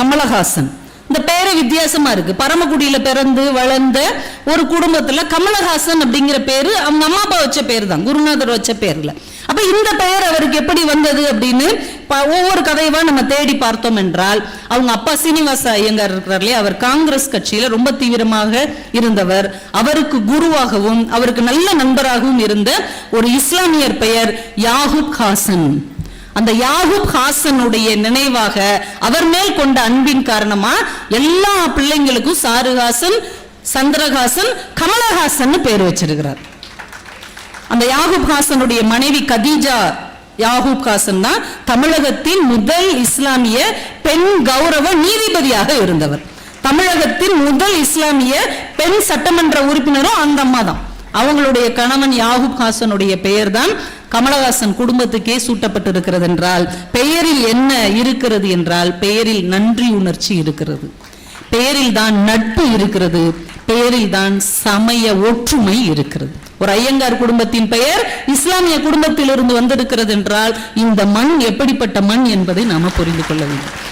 கமலஹாசன். இந்த பேரை வித்தியாசமா இருக்கு. பரமக்குடியில பிறந்து வளர்ந்த ஒரு குடும்பத்துல கமலஹாசன் அப்படிங்கிற பேரு அவங்க அம்மா அப்பா வச்ச பேர் தான் குருநாதர் வச்ச பேர்ல. அப்ப இந்த பெயர் அவருக்கு எப்படி வந்தது அப்படின்னு ப- ஒவ்வொரு கதையவா நம்ம தேடி பார்த்தோம் என்றால் அவங்க அப்பா சீனிவாச ஐயங்கார் இருக்கிறார் இல்லையா? அவர் காங்கிரஸ் கட்சியில ரொம்ப தீவிரமாக இருந்தவர். அவருக்கு குருவாகவும் அவருக்கு நல்ல நண்பராகவும் இருந்த ஒரு இஸ்லாமியர் பெயர் யாகுப் ஹாசன். அந்த யாகூப் ஹாசனுடைய நினைவாக அவர் மேல் கொண்ட அன்பின் காரணமா எல்லா பிள்ளைங்களுக்கும் சாருஹாசன் சந்திரஹாசன் கமலஹாசன் பேர் வச்சிருக்கிறார். அந்த யாகூப் ஹாசனுடைய மனைவி கதீஜா யாகூப் ஹாசன் தான் தமிழகத்தின் முதல் இஸ்லாமிய பெண் கௌரவ நீதிபதியாக இருந்தவர். தமிழகத்தின் முதல் இஸ்லாமிய பெண் சட்டமன்ற உறுப்பினரும் அந்த அம்மா தான். அவங்களுடைய கணவன் யாகுப் ஹாசனுடைய பெயர் தான் கமலஹாசன் குடும்பத்துக்கே சூட்டப்பட்டிருக்கிறது என்றால் பெயரில் என்ன இருக்கிறது என்றால் பெயரில் நன்றி உணர்ச்சி இருக்கிறது. பெயரில் தான் நட்பு இருக்கிறது பெயரில் தான் சமய ஒற்றுமை இருக்கிறது. ஒரு ஐயங்கார் குடும்பத்தின் பெயர் இஸ்லாமிய குடும்பத்திலிருந்து வந்திருக்கிறது என்றால் இந்த மண் எப்படிப்பட்ட மண் என்பதை நாம புரிந்து கொள்ள வேண்டும்.